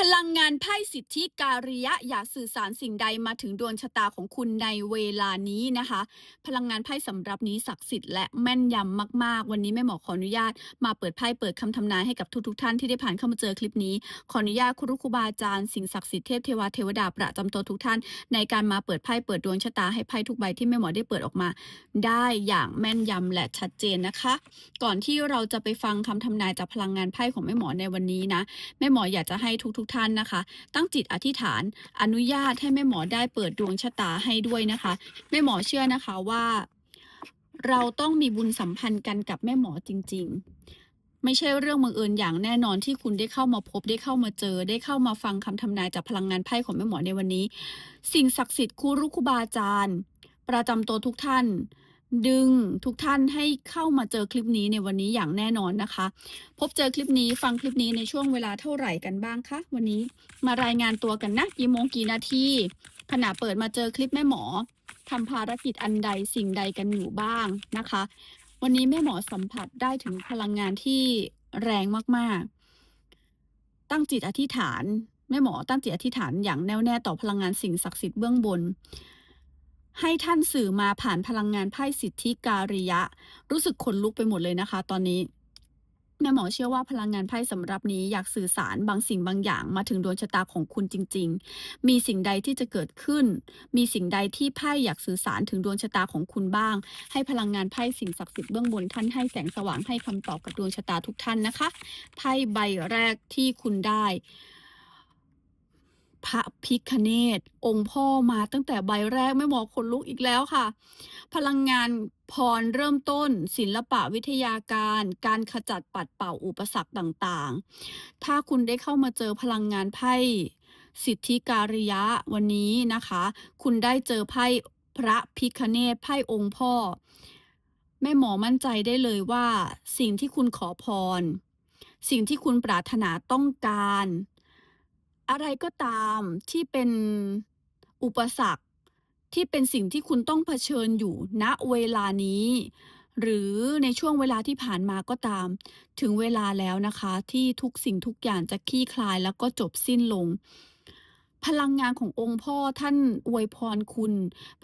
พลังงานไพ่สิทธิการิยะอยากสื่อสารสิ่งใดมาถึงดวงชะตาของคุณในเวลานี้นะคะ พลังงานไพ่สำหรับนี้ศักดิ์สิทธิ์และแม่นยำมากๆ วันนี้แม่หมอขออนุญาต มาเปิดไพ่เปิดคำทำนายให้กับทุกๆท่านที่ได้ผ่านเข้ามาเจอคลิปนี้ ขออนุญาตครูครูบาอาจารย์สิ่งศักดิ์สิทธิ์เทพเทวาเทวดาประจำตัวทุกท่าน ในการมาเปิดไพ่เปิดดวงชะตาให้ไพ่ทุกใบที่แม่หมอได้เปิดออกมา ได้อย่างแม่นยำและชัดเจนนะคะ ก่อนที่เราจะไปฟังคำทำนายจากพลังงานไพ่ของแม่หมอในวันนี้นะแม่หมออยากจะให้ทุกๆทท่านนะคะ ตั้งจิตอธิษฐานอนุญาตให้แม่หมอได้เปิดดวงชะตาให้ด้วยนะคะ แม่หมอเชื่อนะคะว่า เราต้องมีบุญสัมพันธ์กันกับแม่หมอจริง ๆไม่ใช่เรื่องบังเอิญอย่างแน่นอนที่คุณได้เข้ามาพบได้เข้ามาเจอ ได้เข้ามาฟังคำทำนายจากพลังงานไพ่ของแม่หมอในวันนี้ สิ่งศักดิ์สิทธิ์ครูรุครูบาอาจารย์ ประจำตัวทุกท่าน ดึงทุกท่านให้เข้ามาเจอคลิปนี้ในวันนี้อย่างแน่นอนนะคะ พบเจอคลิปนี้ฟังคลิปนี้ในช่วงเวลาเท่าไหร่กันบ้างคะวันนี้มารายงานตัวกันนะกี่โมงกี่นาทีขณะเปิดมาเจอคลิปแม่หมอทำภารกิจอันใดสิ่งใดกันอยู่บ้างนะคะ วันนี้แม่หมอสัมผัสได้ถึงพลังงานที่แรงมากๆ ตั้งจิตอธิษฐานแม่หมอตั้งจิตอธิษฐานอย่างแน่วแน่ต่อพลังงานสิ่งศักดิ์สิทธิ์เบื้องบน ให้ท่านสื่อมาผ่านพลังงานไพ่สิทธิการิยะ รู้สึกขนลุกไปหมดเลยนะคะ ตอนนี้แม่หมอเชื่อว่าพลังงานไพ่สำหรับนี้อยากสื่อสารบางสิ่งบางอย่างมาถึงดวงชะตาของคุณจริง ๆ มีสิ่งใดที่จะเกิดขึ้น มีสิ่งใดที่ไพ่อยากสื่อสารถึงดวงชะตาของคุณบ้าง ให้พลังงานไพ่สิ่งศักดิ์สิทธิ์เบื้องบนท่านให้แสงสว่างให้คำตอบกับดวงชะตาทุกท่านนะคะ ไพ่ใบแรกที่คุณได้ พระพิคเนตองค์พ่อมาตั้งแต่ใบแรกไม่หมอขนลุกอีกแล้วค่ะ พลังงานพรเริ่มต้น ศิลปะวิทยาการ การขจัดปัดเป่าอุปสรรคต่างๆ ถ้าคุณได้เข้ามาเจอพลังงานไพ่สิทธิการิยะวันนี้นะคะ คุณได้เจอไพ่พระพิคเนตไพ่องค์พ่อ แม่หมอมั่นใจได้เลยว่า สิ่งที่คุณขอพร สิ่งที่คุณปรารถนาต้องการ อะไรก็ตามที่เป็นอุปสรรคที่เป็นสิ่งที่คุณต้องเผชิญอยู่ณเวลานี้ หรือในช่วงเวลาที่ผ่านมาก็ตาม ถึงเวลาแล้วนะคะ ที่ทุกสิ่งทุกอย่างจะคลี่คลายแล้วก็จบสิ้นลง พลังงานขององค์พ่อท่านอวยพรคุณ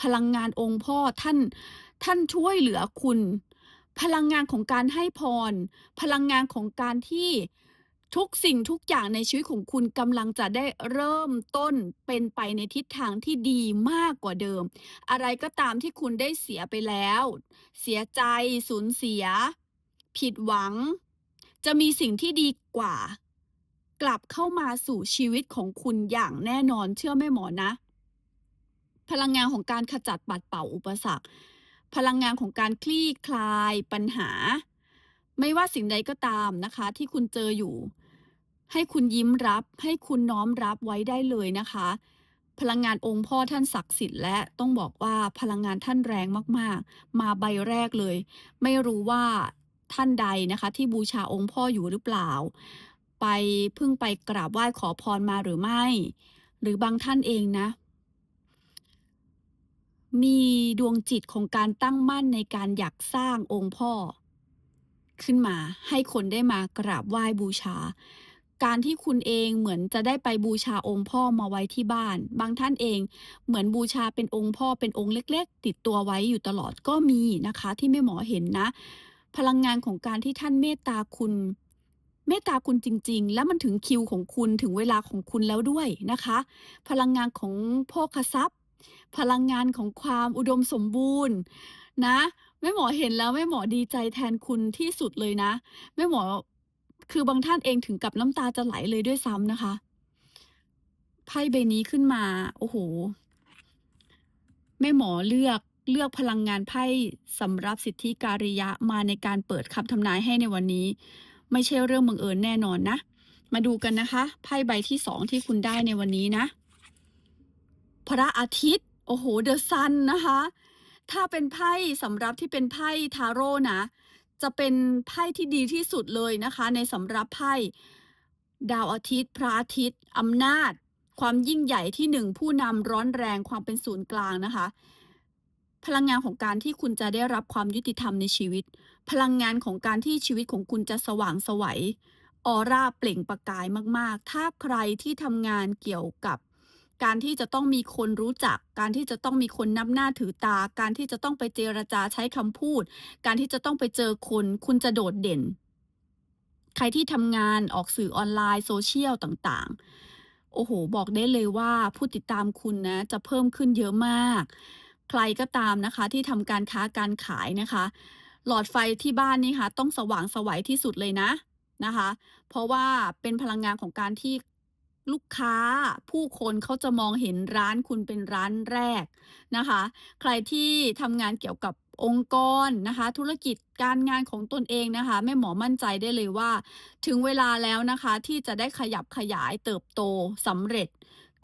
พลังงานองค์พ่อท่านท่านช่วยเหลือคุณ พลังงานของการให้พร พลังงานของการที่ ทุกสิ่งทุกอย่างในชีวิตของคุณกำลังจะได้เริ่มต้นเป็นไปในทิศทางที่ดีมากกว่าเดิม อะไรก็ตามที่คุณได้เสียไปแล้ว เสียใจ สูญเสีย ผิดหวัง จะมีสิ่งที่ดีกว่า กลับเข้ามาสู่ชีวิตของคุณอย่างแน่นอนเชื่อแม่หมอนะ พลังงานของการขจัดปัดเป่าอุปสรรค พลังงานของการคลี่คลายปัญหา ไม่ว่าสิ่งใดก็ตามนะคะ ที่คุณเจออยู่ ให้คุณยิ้มรับ ให้คุณน้อมรับไว้ได้เลยนะคะ พลังงานองค์พ่อท่านศักดิ์สิทธิ์และต้องบอกว่าพลังงานท่านแรงมากๆ มาใบแรกเลย ไม่รู้ว่าท่านใดนะคะ ที่บูชาองค์พ่ออยู่หรือเปล่า ไปเพิ่งไปกราบไหว้ขอพรมาหรือไม่ หรือบางท่านเองนะ มีดวงจิตของการตั้งมั่นในการอยากสร้างองค์พ่อ ขึ้นมาให้คนได้มากราบไหว้บูชา การที่คุณเองเหมือนจะได้ไปบูชาองค์พ่อมาไว้ที่บ้าน บางท่านเองเหมือนบูชาเป็นองค์พ่อเป็นองค์เล็ก ๆ ติดตัวไว้อยู่ตลอดก็มีนะคะ ที่แม่หมอเห็นนะ พลังงานของการที่ท่านเมตตาคุณเมตตาคุณจริง ๆ แล้วมันถึงคิวของคุณถึงเวลาของคุณแล้วด้วยนะคะ พลังงานของโภคทรัพย์ พลังงานของความอุดมสมบูรณ์นะแม่หมอเห็นแล้วแม่หมอดีใจแทนคุณที่สุดเลยนะแม่หมอ คือบางท่านเองถึงกับน้ำตาจะไหลเลยด้วยซ้ำนะคะไพ่ใบนี้ขึ้นมา โอ้โห แม่หมอเลือกเลือกพลังงานไพ่สำหรับสิทธิการิยะมาในการเปิดคำทำนายให้ในวันนี้ ไม่ใช่เรื่องบังเอิญแน่นอนนะ มาดูกันนะคะ ไพ่ใบที่สองที่คุณได้ในวันนี้นะ พระอาทิตย์ โอ้โห เดอะซันนะคะ ถ้าเป็นไพ่สำหรับที่เป็นไพ่ทาโร่นะ จะเป็นไพ่ที่ดีที่สุดเลยนะคะ ในสำหรับไพ่ดาวอาทิตย์ พระอาทิตย์อำนาจ ความยิ่งใหญ่ที่หนึ่งผู้นำร้อนแรงความเป็นศูนย์กลางนะคะ พลังงานของการที่คุณจะได้รับความยุติธรรมในชีวิต พลังงานของการที่ชีวิตของคุณจะสว่างสวัยออราเปล่งประกายมาก ๆ ถ้าใครที่ทำงานเกี่ยวกับ การที่จะต้องมีคนรู้จัก การที่จะต้องมีคนนับหน้าถือตา การที่จะต้องไปเจรจาใช้คำพูด การที่จะต้องไปเจอคน คุณจะโดดเด่น ใครที่ทำงานออกสื่อออนไลน์ Social ต่างๆ โอ้โฮบอกได้เลยว่าผู้ติดตามคุณนะ จะเพิ่มขึ้นเยอะมาก ใครก็ตามนะคะ ที่ทำการค้าการขายนะคะ หลอดไฟที่บ้านนี่ค่ะต้องสว่างสวัยที่สุดเลยนะนะคะ เพราะว่าเป็นพลังงานของการที่ ลูกค้าผู้คนเขาจะมองเห็นร้านคุณเป็นร้านแรกนะคะ ใครที่ทำงานเกี่ยวกับองค์กรนะคะ ธุรกิจการงานของตนเองนะคะแม่หมอมั่นใจได้เลยว่า ถึงเวลาแล้วนะคะที่จะได้ขยับขยายเติบโตสำเร็จ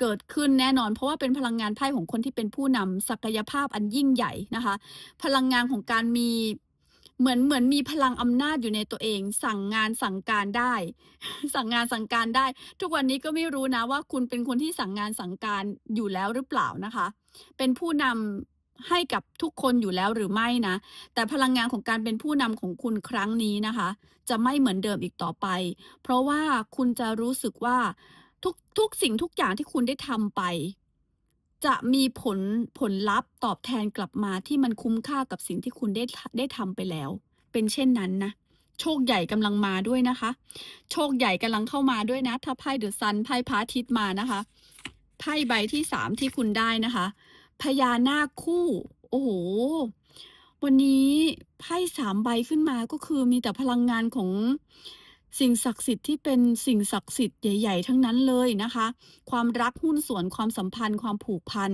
เกิดขึ้นแน่นอน เพราะว่าเป็นพลังงานไพ่ของคนที่เป็นผู้นำศักยภาพอันยิ่งใหญ่นะคะ พลังงานของการมี เหมือนเหมือนมีพลังอำนาจอยู่ในตัวเอง สั่งงานสั่งการได้ สั่งงานสั่งการได้ ทุกวันนี้ก็ไม่รู้นะว่าคุณเป็นคนที่สั่งงานสั่งการอยู่แล้วหรือเปล่านะคะ เป็นผู้นำให้กับทุกคนอยู่แล้วหรือไม่นะ แต่พลังงานของการเป็นผู้นำของคุณครั้งนี้นะคะ จะไม่เหมือนเดิมอีกต่อไป เพราะว่าคุณจะรู้สึกว่าทุกทุกสิ่งทุกอย่างที่คุณได้ทำไป จะมีผลผลลัพธ์ตอบแทนกลับมาที่มันคุ้มค่ากับสิ่งที่คุณได้ได้ทำไปแล้ว เป็นเช่นนั้นนะ โชคใหญ่กำลังมาด้วยนะคะ โชคใหญ่กำลังเข้ามาด้วยนะ ถ้าไพ่ The Sun ไพ่พระอาทิตย์มานะคะไพ่ใบที่3ที่คุณได้นะคะพญานาคคู่ โอ้โฮวันนี้ไพ่3ใบขึ้นมาก็คือมีแต่พลังงานของ สิ่งศักดิ์สิทธิ์ที่เป็นสิ่งศักดิ์สิทธิ์ใหญ่ ๆ ทั้งนั้นเลยนะคะ ความรักหุ้นส่วนความสัมพันธ์ ความผูกพัน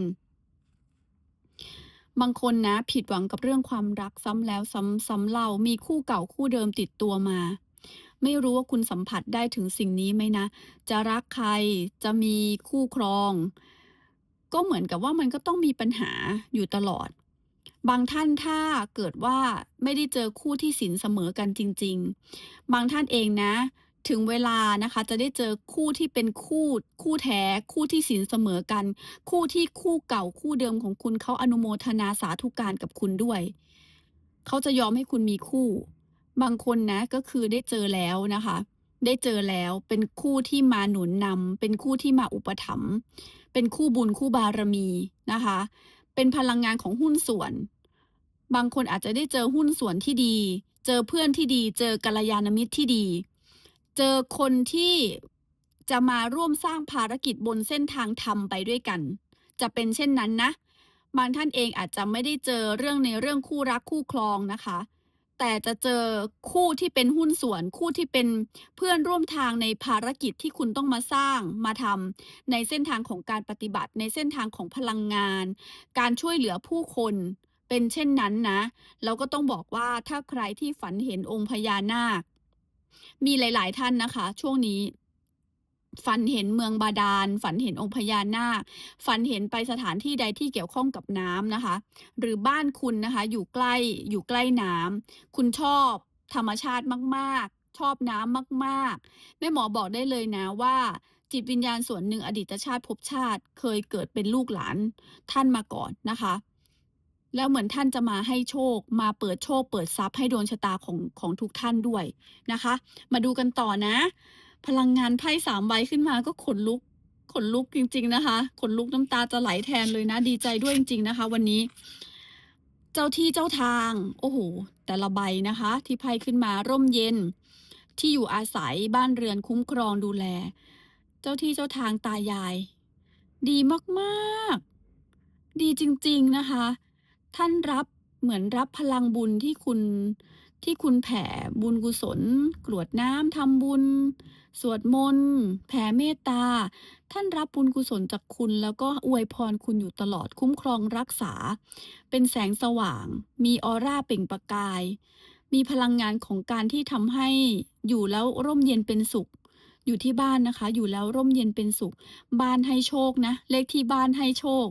บางคนนะผิดหวังกับเรื่องความรักซ้ำแล้วซ้ำซ้ำเล่ามีคู่เก่าคู่เดิมติดตัวมา ไม่รู้ว่าคุณสัมผัสได้ถึงสิ่งนี้ไหมนะ จะรักใครจะมีคู่ครอง ก็เหมือนกับว่ามันก็ต้องมีปัญหาอยู่ตลอด บางท่านถ้าเกิดว่าไม่ได้เจอคู่ที่ศีลเสมอกันจริง ๆ บางท่านเองนะ ถึงเวลานะคะจะได้เจอคู่ที่เป็นคู่คู่แท้คู่ที่ศีลเสมอกัน คู่ที่คู่เก่าคู่เดิมของคุณเขาอนุโมทนาสาธุการกับคุณด้วยเขาจะยอมให้คุณมีคู่ บางคนนะก็คือได้เจอแล้วนะคะ ได้เจอแล้วเป็นคู่ที่มาหนุนนำเป็นคู่ที่มาอุปถัมภ์เป็นคู่บุญคู่บารมีนะคะ เป็นพลังงานของหุ้นส่วน บางคนอาจจะได้เจอหุ้นส่วนที่ดี เจอเพื่อนที่ดี เจอกัลยาณมิตรที่ดี เจอคนที่จะมาร่วมสร้างภารกิจบนเส้นทางธรรมไปด้วยกัน จะเป็นเช่นนั้นนะ บางท่านเองอาจจะไม่ได้เจอเรื่องในเรื่องคู่รักคู่ครองนะคะ แต่จะเจอคู่ที่เป็นหุ้นส่วน คู่ที่เป็นเพื่อนร่วมทางในภารกิจที่คุณต้องมาสร้างมาทำในเส้นทางของการปฏิบัติ ในเส้นทางของพลังงาน การช่วยเหลือผู้คนเป็นเช่นนั้นนะ เราก็ต้องบอกว่าถ้าใครที่ฝันเห็นองค์พญานาค มีหลาย ๆ ท่านนะคะ ช่วงนี้ ฝันเห็นเมืองบาดาล ฝันเห็นองค์พญานาค ฝันเห็นไปสถานที่ใดที่เกี่ยวข้องกับน้ำนะคะ หรือบ้านคุณนะคะ อยู่ใกล้อยู่ใกล้น้ำคุณชอบธรรมชาติมากๆ ชอบน้ำมากๆแม่หมอบอกได้เลยนะว่า จิตวิญญาณส่วนหนึ่งอดีตชาติภพชาติ เคยเกิดเป็นลูกหลานท่านมาก่อนนะคะแล้วเหมือนท่านจะมาให้โชค มาเปิดโชค เปิดทรัพย์ให้ดวงชะตาของของทุกท่านด้วยนะคะ มาดูกันต่อนะ พลังงานไพ่3ใบขึ้นมาก็ขนลุก ขนลุกจริง ๆ นะคะ ขนลุกน้ำตาจะไหลแทนเลยนะ ดีใจด้วยจริง ๆ นะคะ วันนี้ เจ้าที่เจ้าทาง โอ้โฮแต่ละใบนะคะ ที่ไพ่ขึ้นมาร่มเย็น ที่อยู่อาศัยบ้านเรือนคุ้มครองดูแล เจ้าที่เจ้าทางตายาย ดีมากๆ ดีจริง ๆ นะคะ ท่านรับเหมือนรับพลังบุญที่คุณ ที่คุณแผ่บุญกุศล กรวดน้ำทำบุญ สวดมนต์แผ่เมตตา ท่านรับบุญกุศลจากคุณ แล้วก็อวยพรคุณอยู่ตลอดคุ้มครองรักษา เป็นแสงสว่าง มีออร่าเปล่งประกาย มีพลังงานของการที่ทำให้อยู่แล้วร่มเย็นเป็นสุข อยู่ที่บ้านนะคะ อยู่แล้วร่มเย็นเป็นสุข บ้านให้โชคนะ เลขที่บ้านให้โชค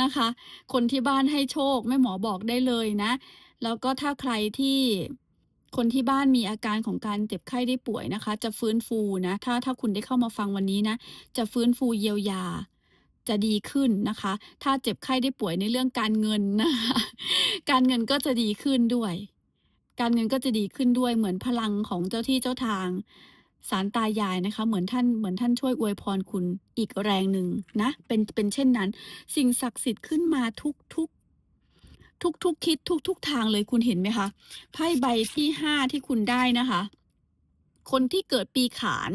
นะคะ คนที่บ้านให้โชคแม่หมอบอกได้เลยนะ แล้วก็ถ้าใครที่ คนที่บ้านมีอาการของการเจ็บไข้ได้ป่วยนะคะ จะฟื้นฟูนะถ้าถ้าคุณได้เข้ามาฟังวันนี้นะ จะฟื้นฟูเยียวยาจะดีขึ้นนะคะ ถ้าเจ็บไข้ได้ป่วยในเรื่องการเงินนะคะการเงินก็จะดีขึ้นด้วย การเงินก็จะดีขึ้นด้วยเหมือนพลังของเจ้าที่เจ้าทางศาลตายายนะคะ เหมือนท่านเหมือนท่านช่วยอวยพรคุณอีกแรงหนึ่งนะ เป็นเป็นเช่นนั้น สิ่งศักดิ์สิทธิ์ขึ้นมาทุกๆ ทุกๆทิศทุกๆทางเลยคุณเห็นไหมคะ?ไพ่ใบที่5ที่คุณได้นะคะ คนที่เกิดปีขาน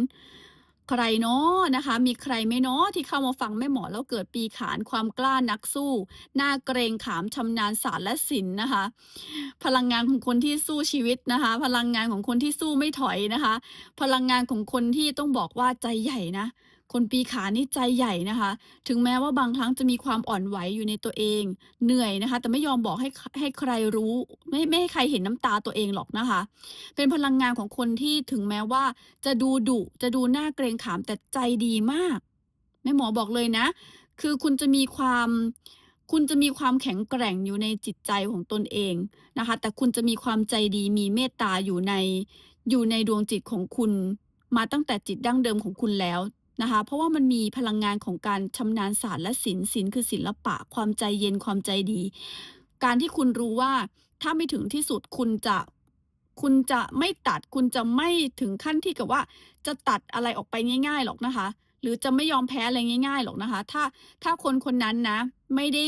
ใครเนาะนะคะ มีใครไหมเนาะที่เข้ามาฟังแม่หมอแล้วเกิดปีขานความกล้านักสู้หน่าเกรงขามชำนาญศาสตร์และศิลป์นะคะ พลังงานของคนที่สู้ชีวิตนะคะ พลังงานของคนที่สู้ไม่ถอยนะคะ พลังงานของคนที่ต้องบอกว่าใจใหญ่นะ คนปีขานนี่ใจใหญ่นะคะ ถึงแม้ว่าบางครั้งจะมีความอ่อนไหวอยู่ในตัวเอง เหนื่อยนะคะ แต่ไม่ยอมบอกให้ให้ใครรู้ ไม่ไม่ให้ใครเห็นน้ำตาตัวเองหรอกนะคะ เป็นพลังงานของคนที่ถึงแม้ว่า จะดูดุจะดูหน่าเกรงขามแต่ใจดีมากแม่หมอบอกเลยนะ คือคุณจะมีความคุณจะมีความแข็งแกร่งอยู่ในจิตใจของตนเองนะคะ แต่คุณจะมีความใจดีมีเมตตาอยู่ในอยู่ในดวงจิตของคุณ มาตั้งแต่จิตดั้งเดิมของคุณแล้ว นะคะ เพราะว่ามันมีพลังงานของการชำนาญศาสตร์และศิลป์ศิลป์คือศิลปะ ความใจเย็นความใจดี การที่คุณรู้ว่าถ้าไม่ถึงที่สุดคุณจะคุณจะไม่ตัดคุณจะไม่ถึงขั้นที่กับว่า จะตัดอะไรออกไปง่ายๆหรอกนะคะ หรือจะไม่ยอมแพ้อะไรง่ายๆหรอกนะคะ ถ้าถ้าคนคนนั้นนะ ไม่ได้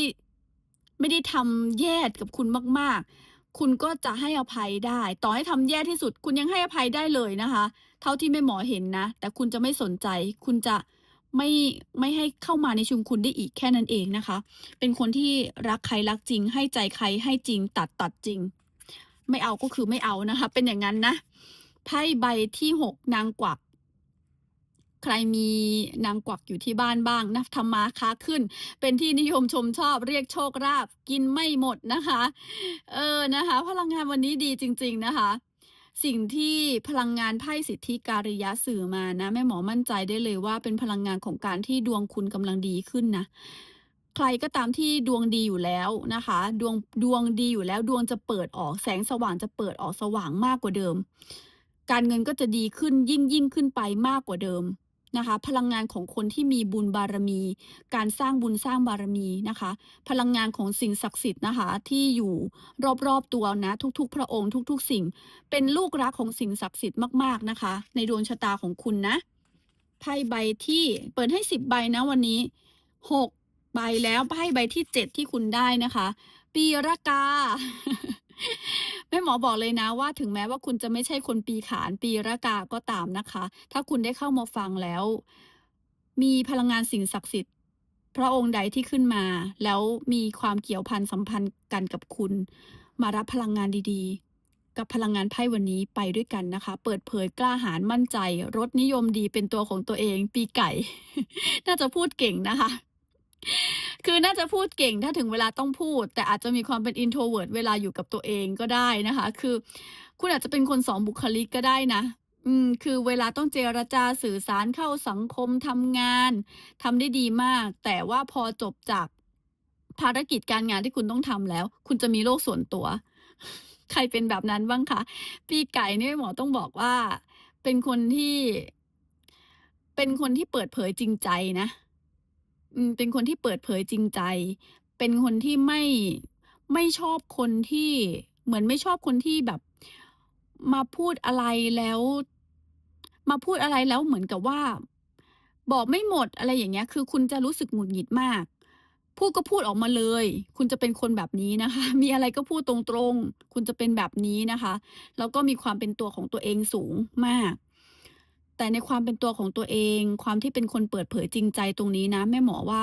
ไม่ได้ทำแย่กับคุณมากๆ คุณก็จะให้อภัยได้ ต่อให้ทำแย่ที่สุด คุณยังให้อภัยได้เลยนะคะ เท่าที่แม่หมอเห็นนะ แต่คุณจะไม่สนใจ คุณจะไม่ไม่ให้เข้ามาในชีวิตคุณได้อีกแค่นั้นเองนะคะ เป็นคนที่รักใครรักจริง ให้ใจใครให้จริง ตัดตัดจริง ไม่เอาก็คือไม่เอานะคะ เป็นอย่างงั้นนะไพ่ใบที่6นางกวักใครมีนางกวักอยู่ที่บ้านบ้างนะทำมาค้าขึ้น เป็นที่นิยมชมชอบเรียกโชคลาภกินไม่หมดนะคะ เออนะคะ พลังงานวันนี้ดีจริง ๆนะคะ สิ่งที่พลังงานไพ่สิทธิการิยะสื่อมานะแม่หมอมั่นใจได้เลยว่าเป็นพลังงานของการที่ดวงคุณกำลังดีขึ้นนะใครก็ตามที่ดวงดีอยู่แล้วนะคะ ดวงดวงดีอยู่แล้วดวงจะเปิดออกแสงสว่างจะเปิดออกสว่างมากกว่าเดิม การเงินก็จะดีขึ้นยิ่งยิ่งขึ้นไปมากกว่าเดิม นะคะ พลังงานของคนที่มีบุญบารมี การสร้างบุญสร้างบารมีนะคะ พลังงานของสิ่งศักดิ์สิทธิ์นะคะ ที่อยู่รอบๆตัวนะทุกๆ พระองค์ทุก ๆ สิ่ง เป็นลูกรักของสิ่งศักดิ์สิทธิ์มากๆนะคะ ในดวงชะตาของคุณนะไพ่ใบที่เปิดให้10ใบนะวันนี้6ใบแล้วไพ่ใบที่7ที่คุณได้นะคะ ปีรากา แม่หมอบอกเลยนะว่าถึงแม้ว่าคุณจะไม่ใช่คนปีขานปีรากาก็ตามนะคะ ถ้าคุณได้เข้ามาฟังแล้ว มีพลังงานสิ่งศักดิ์สิทธิ์ พระองค์ใดที่ขึ้นมา แล้วมีความเกี่ยวพันสัมพันธ์กันกับคุณ มารับพลังงานดีๆ กับพลังงานไพ่วันนี้ไปด้วยกันนะคะ เปิดเผยกล้าหาญมั่นใจ รสนิยมดีเป็นตัวของตัวเอง ปีไก่ น่าจะพูดเก่งนะคะ คือน่าจะพูดเก่งถ้าถึงเวลาต้องพูด แต่อาจจะมีความเป็น introvert เวลาอยู่กับตัวเองก็ได้นะคะ คือ คุณอาจจะเป็นคน2บุคลิกก็ได้นะ อืม คือเวลาต้องเจรจาสื่อสารเข้าสังคมทำงานทำได้ดีมาก แต่ว่าพอจบจากภารกิจการงานที่คุณต้องทำแล้ว คุณจะมีโลกส่วนตัว ใครเป็นแบบนั้นบ้างคะ?ปีไก่นี่แม่หมอต้องบอกว่า เป็นคนที่ เป็นคนที่เปิดเผยจริงใจนะ อืม เป็นคนที่เปิดเผยจริงใจ เป็นคนที่ไม่ ไม่ชอบคนที่ เหมือนไม่ชอบคนที่แบบ มาพูดอะไรแล้ว มาพูดอะไรแล้วเหมือนกับว่า บอกไม่หมด อะไรอย่างเงี้ย คือคุณจะรู้สึกหงุดหงิดมาก พูดก็พูดออกมาเลย คุณจะเป็นคนแบบนี้นะคะ มีอะไรก็พูดตรงๆ คุณจะเป็นแบบนี้นะคะ แล้วก็มีความเป็นตัวของตัวเองสูงมาก แต่ในความเป็นตัวของตัวเอง ความที่เป็นคนเปิดเผยจริงใจตรงนี้นะแม่หมอว่า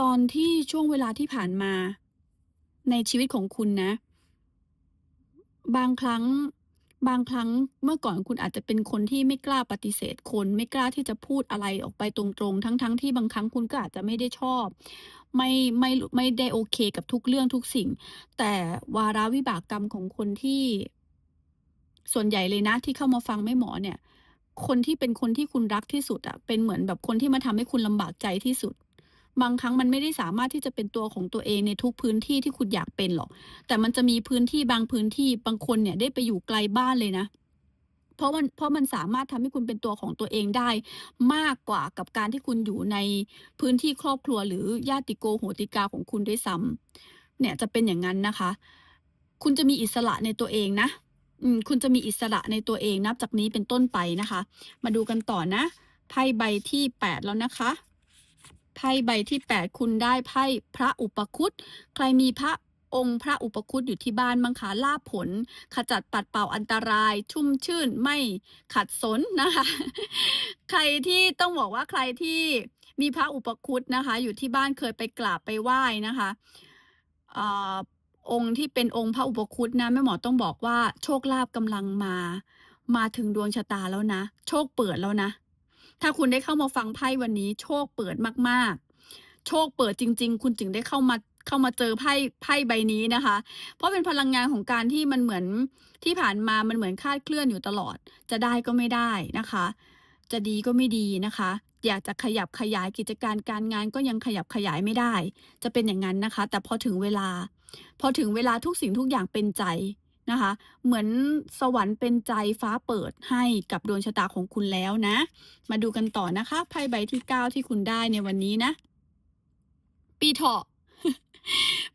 ตอนที่ช่วงเวลาที่ผ่านมา ในชีวิตของคุณนะ บางครั้งบางครั้งเมื่อก่อนคุณอาจจะเป็นคนที่ไม่กล้าปฏิเสธคน ไม่กล้าที่จะพูดอะไรออกไปตรงๆ ทั้งๆที่บางครั้งคุณก็อาจจะไม่ได้ชอบ ไม่ไม่ไม่ได้โอเคกับทุกเรื่องทุกสิ่ง แต่วาระวิบากกรรมของคนที่ ส่วนใหญ่เลยนะที่เข้ามาฟังแม่หมอเนี่ย คนที่เป็นคนที่คุณรักที่สุดอะเป็นเหมือนแบบคนที่มาทำให้คุณลำบากใจที่สุด บางครั้งมันไม่ได้สามารถที่จะเป็นตัวของตัวเองในทุกพื้นที่ที่คุณอยากเป็นหรอก แต่มันจะมีพื้นที่บางพื้นที่บางคนเนี่ยได้ไปอยู่ไกลบ้านเลยนะเพราะมันเพราะมันสามารถทำให้คุณเป็นตัวของตัวเองได้ มากกว่ากับการที่คุณอยู่ในพื้นที่ครอบครัวหรือญาติโกโหติกาของคุณด้วยซ้ำเนี่ยจะเป็นอย่างงั้นนะคะ คุณจะมีอิสระในตัวเองนะ อืมคุณจะมีอิสระในตัวเองนับจากนี้เป็นต้นไปนะคะ มาดูกันต่อนะไพ่ใบที่ 8 แล้วนะคะไพ่ใบที่ 8 คุณได้ไพ่พระอุปคุตใครมีพระองค์พระอุปคุตอยู่ที่บ้านบ้างคะลาผล ขจัดปัดเป่าอันตราย ชุ่มชื่นไม่ขัดสนนะคะ ใครที่ต้องบอกว่าใครที่มีพระอุปคุตนะคะ อยู่ที่บ้านเคยไปกราบไปไหว้นะคะ องค์ที่เป็นองค์พระอุปคุตนะแม่หมอต้องบอกว่า โชคลาภกำลังมา มาถึงดวงชะตาแล้วนะ โชคเปิดแล้วนะ ถ้าคุณได้เข้ามาฟังไพ่วันนี้ โชคเปิดมากๆ โชคเปิดจริง ๆ คุณจึงได้เข้ามาเข้ามาเจอไพ่ไพ่ใบนี้นะคะ เพราะเป็นพลังงานของการที่มันเหมือนที่ผ่านมามันเหมือนคาดเคลื่อนอยู่ตลอด จะได้ก็ไม่ได้นะคะ จะดีก็ไม่ดีนะคะ อยากจะขยับขยายกิจการการงานก็ยังขยับขยายไม่ได้ จะเป็นอย่างนั้นนะคะ แต่พอถึงเวลา พอถึงเวลาทุกสิ่งทุกอย่างเป็นใจนะคะ เหมือนสวรรค์เป็นใจฟ้าเปิดให้กับดวงชะตาของคุณแล้วนะ มาดูกันต่อนะคะไพ่ใบที่ 9 ที่คุณได้ในวันนี้นะ ปีเถาะ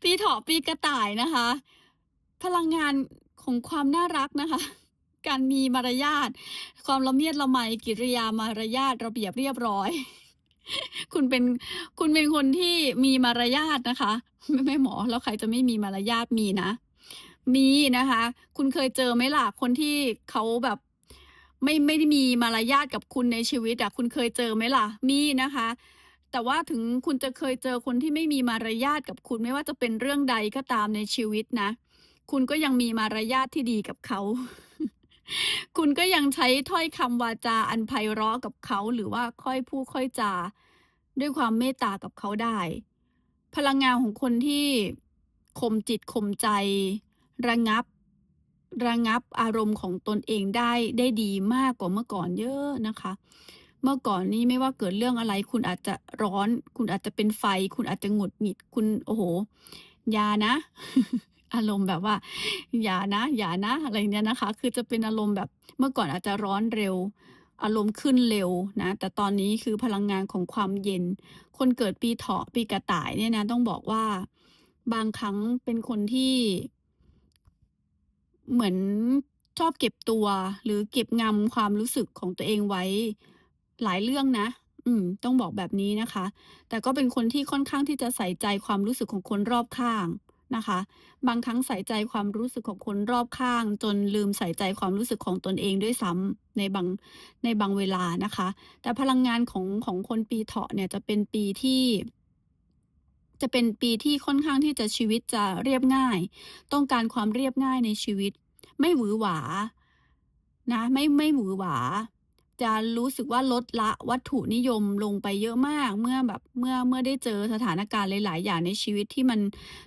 ปีเถาะปีกระต่ายนะคะ พลังงานของความน่ารักนะคะ การมีมารยาท ความละเมียดละไมกิริยามารยาทระเบียบเรียบร้อย คุณเป็นคุณเป็นคนที่มีมารยาทนะคะแม่แม่หมอ แล้วใครจะไม่มีมารยาทมีนะ มีนะคะ คุณเคยเจอไหมล่ะคนที่เขาแบบไม่ไม่ได้มีมารยาทกับคุณในชีวิตอะคุณเคยเจอไหมล่ะ มีนะคะ แต่ว่าถึงคุณจะเคยเจอคนที่ไม่มีมารยาทกับคุณไม่ว่าจะเป็นเรื่องใดก็ตามในชีวิตนะ คุณก็ยังมีมารยาทที่ดีกับเขา คุณก็ยังใช้ถ้อยคำวาจาอันไพเราะกับเขาหรือว่าค่อยพูดค่อยจา ด้วยความเมตตากับเขาได้ พลังงานของคนที่ข่มจิตข่มใจ ระงับ ระงับอารมณ์ของตนเองได้ได้ดีมากกว่าเมื่อก่อนเยอะนะคะ เมื่อก่อนนี้ไม่ว่าเกิดเรื่องอะไร คุณอาจจะร้อน คุณอาจจะเป็นไฟ คุณอาจจะหงุดหงิดคุณโอ้โหยานะ อารมณ์แบบว่า อย่านะ อย่านะ อะไรเนี้ยนะคะ คือจะเป็นอารมณ์แบบเมื่อก่อนอาจจะร้อนเร็ว อารมณ์ขึ้นเร็วนะ แต่ตอนนี้คือพลังงานของความเย็น คนเกิดปีเถาะปีกระต่ายเนี่ยนะต้องบอกว่าบางครั้งเป็นคนที่ เหมือนชอบเก็บตัว หรือเก็บงำความรู้สึกของตัวเองไว้หลายเรื่องนะ อืม ต้องบอกแบบนี้นะคะ แต่ก็เป็นคนที่ค่อนข้างที่จะใส่ใจความรู้สึกของคนรอบข้าง นะคะ บางครั้งใส่ใจความรู้สึกของคนรอบข้าง จนลืมใส่ใจความรู้สึกของตนเองด้วยซ้ำในบางในบางเวลานะคะ แต่พลังงานของของคนปีเถาะเนี่ยจะเป็นปีที่จะเป็นปีที่ค่อนข้างที่จะชีวิตจะเรียบง่าย ต้องการความเรียบง่ายในชีวิต ไม่หวือหวา นะ ไม่ไม่หวือหวา จะรู้สึกว่าลดละวัตถุนิยมลงไปเยอะมาก เมื่อแบบเมื่อเมื่อได้เจอสถานการณ์หลาย ๆ อย่างในชีวิตที่มัน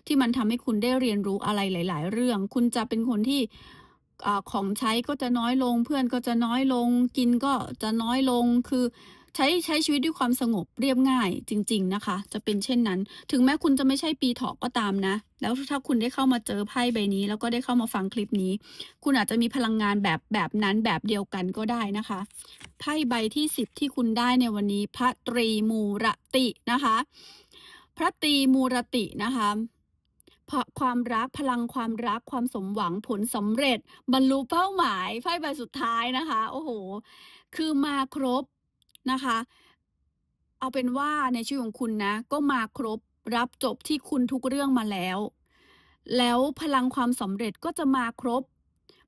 ที่มันทำให้คุณได้เรียนรู้อะไรหลาย ๆ เรื่อง คุณจะเป็นคนที่อของใช้ก็จะน้อยลง เพื่อนก็จะน้อยลง กินก็จะน้อยลงคือ ใช้ใช้ชีวิตด้วยความสงบเรียบง่ายจริง ๆนะคะ จะเป็นเช่นนั้น ถึงแม้คุณจะไม่ใช่ปีเถาะก็ตามนะ แล้วถ้าคุณได้เข้ามาเจอไพ่ใบนี้ แล้วก็ได้เข้ามาฟังคลิปนี้ คุณอาจจะมีพลังงานแบบแบบนั้นแบบเดียวกันก็ได้นะคะไพ่ใบที่10ที่คุณได้ในวันนี้พระตรีมูรตินะคะ พระตรีมูรตินะคะพะความรักพลังความรักความสมหวังผลสำเร็จ บรรลุเป้าหมายไพ่ใบสุดท้ายนะคะ โอ้โห คือมาครบ นะคะ เอาเป็นว่าในชีวิตของคุณนะ ก็มาครบรับจบที่คุณทุกเรื่องมาแล้ว แล้วพลังความสำเร็จก็จะมาครบ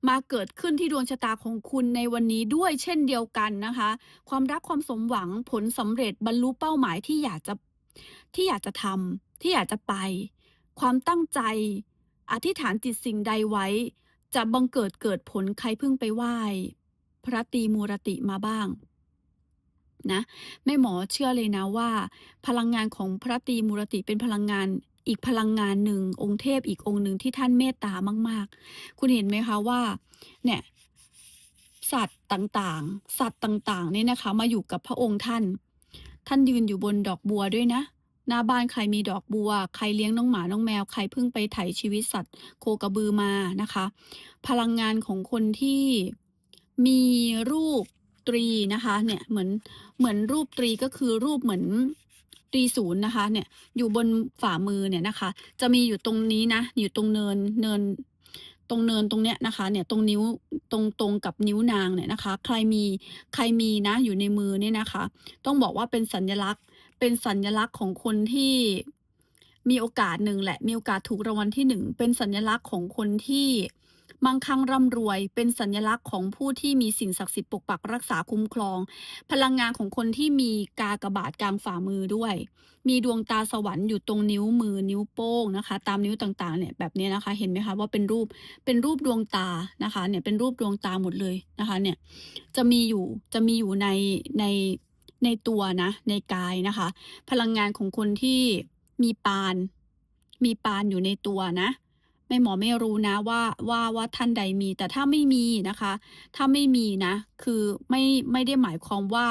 มาเกิดขึ้นที่ดวงชะตาของคุณในวันนี้ด้วยเช่นเดียวกันนะคะ ความรักความสมหวังผลสำเร็จบรรลุเป้าหมายที่อยากจะที่อยากจะทำที่อยากจะไป ความตั้งใจ อธิษฐานจิตสิ่งใดไว้ จะบังเกิดเกิดผลใครเพิ่งไปไหว้ พระตีมูรติมาบ้าง นะแม่หมอเชื่อเลยนะว่า พลังงานของพระตรีมูรติเป็นพลังงานอีกพลังงานหนึ่งองค์เทพอีกองค์หนึ่งที่ท่านเมตตามาก ๆ คุณเห็นไหมคะว่าเนี่ยสัตว์ต่างๆ สัตว์ต่างๆเนี่ยนะคะ มาอยู่กับพระองค์ท่าน ท่านยืนอยู่บนดอกบัวด้วยนะหน้าบ้านใครมีดอกบัว ใครเลี้ยงน้องหมาน้องแมว ใครเพิ่งไปไถ่ชีวิตสัตว์โคกระบือมานะคะ พลังงานของคนที่มีรูป ตรีนะคะเนี่ยเหมือนเหมือนรูปตรีก็คือรูปเหมือนตรีศูนย์นะคะเนี่ยอยู่บนฝ่ามือเนี่ยนะคะ จะมีอยู่ตรงนี้นะ อยู่ตรงเนินเนินตรงเนินตรงเนี้ยนะคะเนี่ยตรงนิ้วตรงตรงกับนิ้วนางเนี่ยนะคะ ใครมีใครมีนะอยู่ในมือเนี่ยนะคะ ต้องบอกว่าเป็นสัญลักษณ์ เป็นสัญลักษณ์ของคนที่มีโอกาสหนึ่งแหละ มีโอกาสถูกรางวัลที่หนึ่งเป็นสัญลักษณ์ของคนที่ มั่งคั่งร่ำรวย เป็นสัญลักษณ์ของผู้ที่มีสิ่งศักดิ์สิทธิ์ปกปักรักษาคุ้มครอง พลังงานของคนที่มีกากบาทกลางฝ่ามือด้วย มีดวงตาสวรรค์อยู่ตรงนิ้วมือนิ้วโป้งนะคะ ตามนิ้วต่างๆเนี่ยแบบนี้นะคะ เห็นไหมคะว่าเป็นรูปเป็นรูปดวงตานะคะเนี่ยเป็นรูปดวงตาหมดเลยนะคะเนี่ยจะมีอยู่จะมีอยู่ในในในตัวนะในกายนะคะ พลังงานของคนที่มีปาน มีปานอยู่ในตัวนะ แม่หมอไม่รู้นะว่าว่าว่าท่านใดมีแต่ถ้าไม่มีนะคะ ถ้าไม่มีนะ คือไม่ไม่ได้หมายความว่า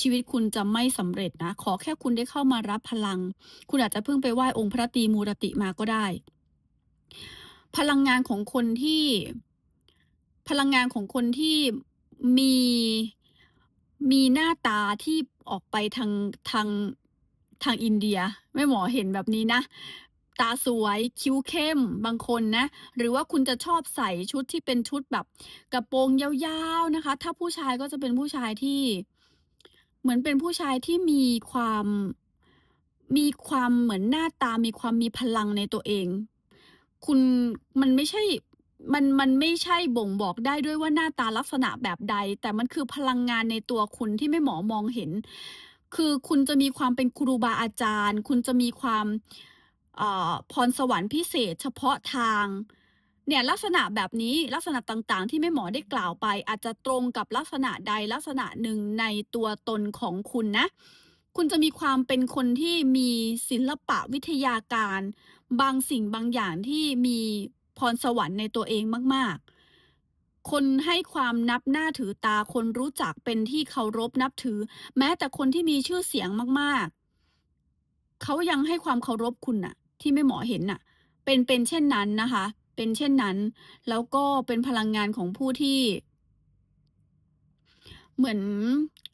ชีวิตคุณจะไม่สำเร็จนะ ขอแค่คุณได้เข้ามารับพลัง คุณอาจจะเพิ่งไปไหว้องค์พระตีมูรติมาก็ได้ พลังงานของคนที่พลังงานของคนที่มีมีหน้าตาที่ออกไปทางทางทางอินเดียแม่หมอเห็นแบบนี้นะ ตาสวยคิ้วเข้มบางคนนะ หรือว่าคุณจะชอบใส่ชุดที่เป็นชุดแบบกระโปรงยาวๆนะคะ ถ้าผู้ชายก็จะเป็นผู้ชายที่ เหมือนเป็นผู้ชายที่มีความมีความเหมือนหน้าตามีความมีพลังในตัวเอง คุณมันไม่ใช่มันมันไม่ใช่บ่งบอกได้ด้วยว่าหน้าตาลักษณะแบบใด แต่มันคือพลังงานในตัวคุณที่แม่หมอมองเห็น คือคุณจะมีความเป็นครูบาอาจารย์ คุณจะมีความ พรสวรรค์พิเศษ เฉพาะทางเนี่ยลักษณะแบบนี้ลักษณะต่างๆ ที่แม่หมอได้กล่าวไป อาจจะตรงกับลักษณะใดลักษณะหนึ่งในตัวตนของคุณนะ คุณจะมีความเป็นคนที่มีศิลปะวิทยาการ บางสิ่งบางอย่างที่มีพรสวรรค์ในตัวเองมากๆ คนให้ความนับหน้าถือตาคนรู้จักเป็นที่เคารพนับถือ แม้แต่คนที่มีชื่อเสียงมากๆ เขายังให้ความเคารพคุณน่ะ ที่แม่หมอเห็นน่ะ เป็นเป็นเช่นนั้นนะคะ เป็นเช่นนั้น แล้วก็เป็นพลังงานของผู้ที่ เหมือน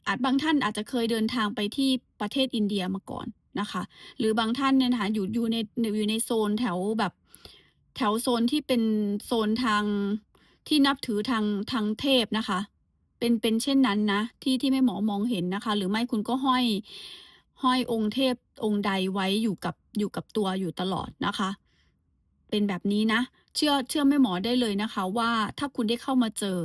อาจบางท่านอาจจะเคยเดินทางไปที่ประเทศอินเดียมาก่อนนะคะ หรือบางท่านเนี่ยนะคะอยู่อยู่ในอยู่ในโซนแถวแบบ แถวโซนที่เป็นโซนทางที่นับถือทางทางเทพนะคะ เป็นเป็นเช่นนั้นนะ ที่ที่แม่หมอมองเห็นนะคะ หรือไม่คุณก็ห้อย ห้อยองค์เทพองค์ใดไว้อยู่กับอยู่กับตัวอยู่ตลอดนะคะ เป็นแบบนี้นะ เชื่อเชื่อแม่หมอได้เลยนะคะ ว่าถ้าคุณได้เข้ามาเจอ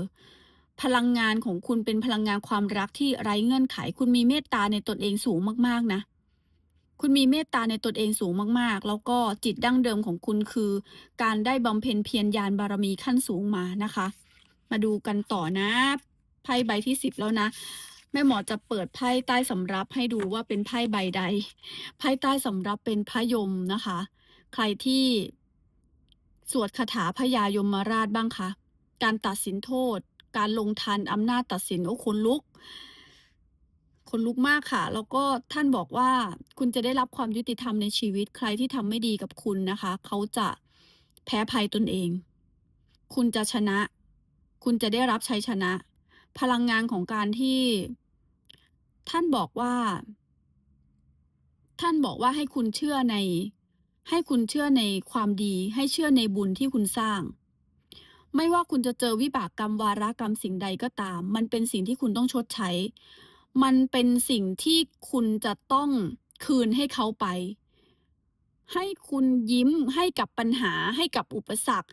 พลังงานของคุณเป็นพลังงานความรักที่ไร้เงื่อนไข คุณมีเมตตาในตนเองสูงมากๆนะคุณมีเมตตาในตนเองสูงมากๆ แล้วก็จิตดั้งเดิมของคุณคือ การได้บำเพ็ญเพียรญาณบารมีขั้นสูงมานะคะ มาดูกันต่อนะ ไพ่ใบที่สิบแล้วนะ แม่หมอจะเปิดไพ่ใต้สำรับให้ดูว่าเป็นไพ่ใบใด ไพ่ใต้สำรับเป็นพระยมนะคะ ใครที่สวดคาถาพญายมราชบ้างคะ การตัดสินโทษ การลงทันอำนาจตัดสินโอ้คนลุก คนลุกมากค่ะ แล้วก็ท่านบอกว่าคุณจะได้รับความยุติธรรมในชีวิต ใครที่ทำไม่ดีกับคุณนะคะ เขาจะแพ้ภัยตนเอง คุณจะชนะ คุณจะได้รับชัยชนะ พลังงานของการที่ ท่านบอกว่า ท่านบอกว่าให้คุณเชื่อใน ให้คุณเชื่อในความดี ให้เชื่อในบุญที่คุณสร้าง ไม่ว่าคุณจะเจอวิบากกรรมวาระกรรมสิ่งใดก็ตาม มันเป็นสิ่งที่คุณต้องชดใช้ มันเป็นสิ่งที่คุณจะต้องคืนให้เขาไป ให้คุณยิ้มให้กับปัญหา ให้กับอุปสรรค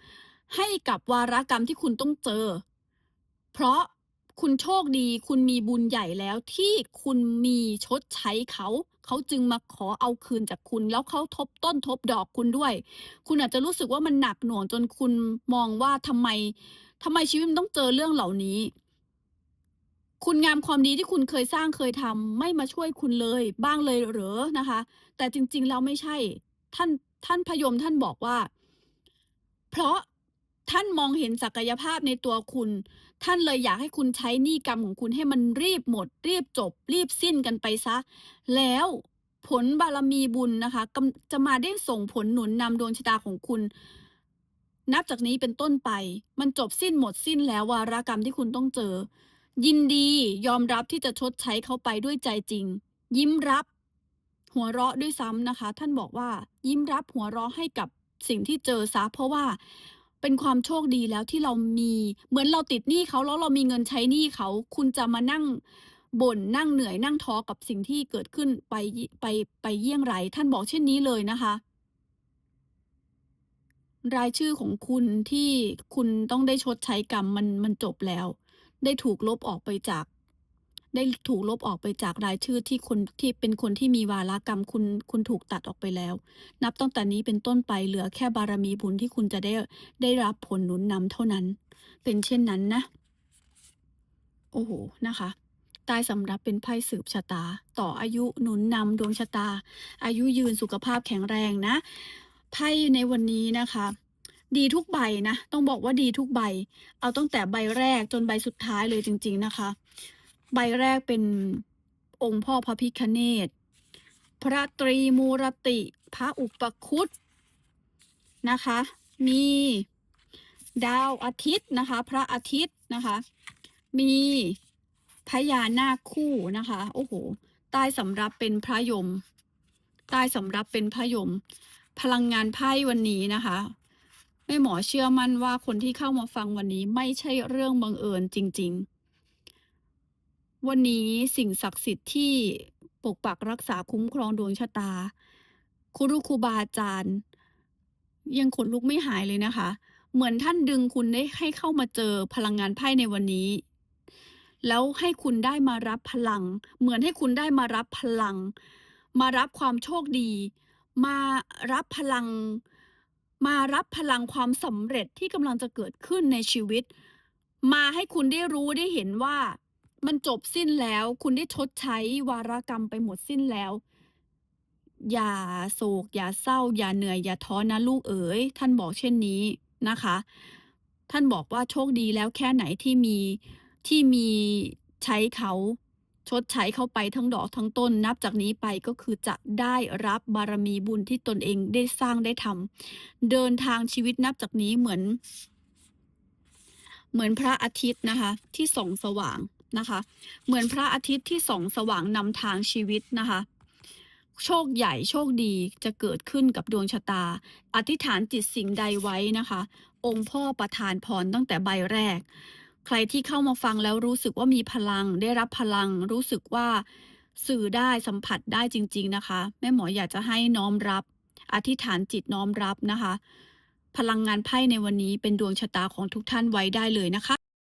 ให้กับวาระกรรมที่คุณต้องเจอ เพราะ คุณโชคดี คุณมีบุญใหญ่แล้วที่คุณมีชดใช้เขา เขาจึงมาขอเอาคืนจากคุณ แล้วเขาทบต้นทบดอกคุณด้วย คุณอาจจะรู้สึกว่ามันหนักหน่วงจนคุณมองว่าทำไมทำไมชีวิตมันต้องเจอเรื่องเหล่านี้ คุณงามความดีที่คุณเคยสร้างเคยทำไม่มาช่วยคุณเลยบ้างเลยเหรอนะคะ แต่จริงๆแล้วไม่ใช่ ท่านท่านพยมท่านบอกว่า เพราะ ท่านมองเห็นศักยภาพในตัวคุณ ท่านเลยอยากให้คุณใช้หนี้กรรมของคุณให้มันรีบหมด รีบจบ รีบสิ้นกันไปซะ แล้วผลบารมีบุญนะคะจะมาได้ส่งผลหนุนนำดวงชะตาของคุณ นับจากนี้เป็นต้นไป มันจบสิ้นหมดสิ้นแล้ววาระกรรมที่คุณต้องเจอ ยินดียอมรับที่จะชดใช้เขาไปด้วยใจจริง ยิ้มรับ หัวเราะด้วยซ้ำนะคะ ท่านบอกว่า ยิ้มรับหัวเราะให้กับสิ่งที่เจอซะเพราะว่า เป็นความโชคดีแล้วที่เรามี เหมือนเราติดหนี้เขาแล้วเรามีเงินใช้หนี้เขา คุณจะมานั่งบ่นนั่งเหนื่อยนั่งท้อกับสิ่งที่เกิดขึ้นไปไปไปเยี่ยงไร ท่านบอกเช่นนี้เลยนะคะ รายชื่อของคุณที่คุณต้องได้ชดใช้กรรมมันมันจบแล้ว ได้ถูกลบออกไปจาก ได้ถูกลบออกไปจากรายชื่อที่คนที่เป็นคนที่มีวาระกรรมคุณคุณถูกตัดออกไปแล้ว นับตั้งแต่นี้เป็นต้นไปเหลือแค่บารมีบุญที่คุณจะได้ได้รับผลหนุนนำเท่านั้น เป็นเช่นนั้นนะ โอ้โฮนะคะใต้สำรับเป็นไพ่สืบชะตา ต่ออายุหนุนนำดวงชะตา อายุยืนสุขภาพแข็งแรงนะไพ่ในวันนี้นะคะ ดีทุกใบนะ ต้องบอกว่าดีทุกใบ เอาตั้งแต่ใบแรกจนใบสุดท้ายเลยจริง ๆนะคะ ใบแรกเป็นองค์พ่อพระพิฆเนศพระตรีมูรติ พระอุปคุตนะคะ มีดาวอาทิตย์นะคะ พระอาทิตย์นะคะ มีพญานาคคู่นะคะ โอ้โฮใต้สำรับเป็นพระยม ใต้สำรับเป็นพระยม พลังงานไพ่วันนี้นะคะแม่หมอเชื่อมั่นว่าคนที่เข้ามาฟังวันนี้ไม่ใช่เรื่องบังเอิญจริง ๆ วันนี้สิ่งศักดิ์สิทธิ์ที่ปกปักรักษาคุ้มครองดวงชะตา ครูครูบาอาจารย์ ยังขนลุกไม่หายเลยนะคะ เหมือนท่านดึงคุณได้ให้เข้ามาเจอพลังงานไพ่ในวันนี้ แล้วให้คุณได้มารับพลัง เหมือนให้คุณได้มารับพลัง มารับความโชคดี มารับพลัง มารับพลังความสำเร็จที่กำลังจะเกิดขึ้นในชีวิต มาให้คุณได้รู้ได้เห็นว่า มันจบสิ้นแล้ว คุณได้ชดใช้วารกรรมไปหมดสิ้นแล้ว อย่าโศก อย่าเศร้า อย่าเหนื่อย อย่าท้อนะลูกเอ๋ย ท่านบอกเช่นนี้นะคะ ท่านบอกว่าโชคดีแล้วแค่ไหนที่มีที่มีใช้เขาชดใช้เขาไปทั้งดอกทั้งต้น นับจากนี้ไปก็คือจะได้รับบารมีบุญที่ตนเองได้สร้างได้ทำเดินทางชีวิตนับจากนี้เหมือน เหมือนพระอาทิตย์นะคะ ที่ส่องสว่าง นะคะ เหมือนพระอาทิตย์ที่ส่องสว่างนำทางชีวิตนะคะ โชคใหญ่โชคดีจะเกิดขึ้นกับดวงชะตา อธิษฐานจิตสิ่งใดไว้นะคะ องค์พ่อประทานพรตั้งแต่ใบแรก ใครที่เข้ามาฟังแล้วรู้สึกว่ามีพลัง ได้รับพลังรู้สึกว่าสื่อได้สัมผัสได้จริง ๆนะคะ แม่หมออยากจะให้น้อมรับ อธิษฐานจิตน้อมรับนะคะ พลังงานไพ่ในวันนี้เป็นดวงชะตาของทุกท่านไว้ได้เลยนะคะ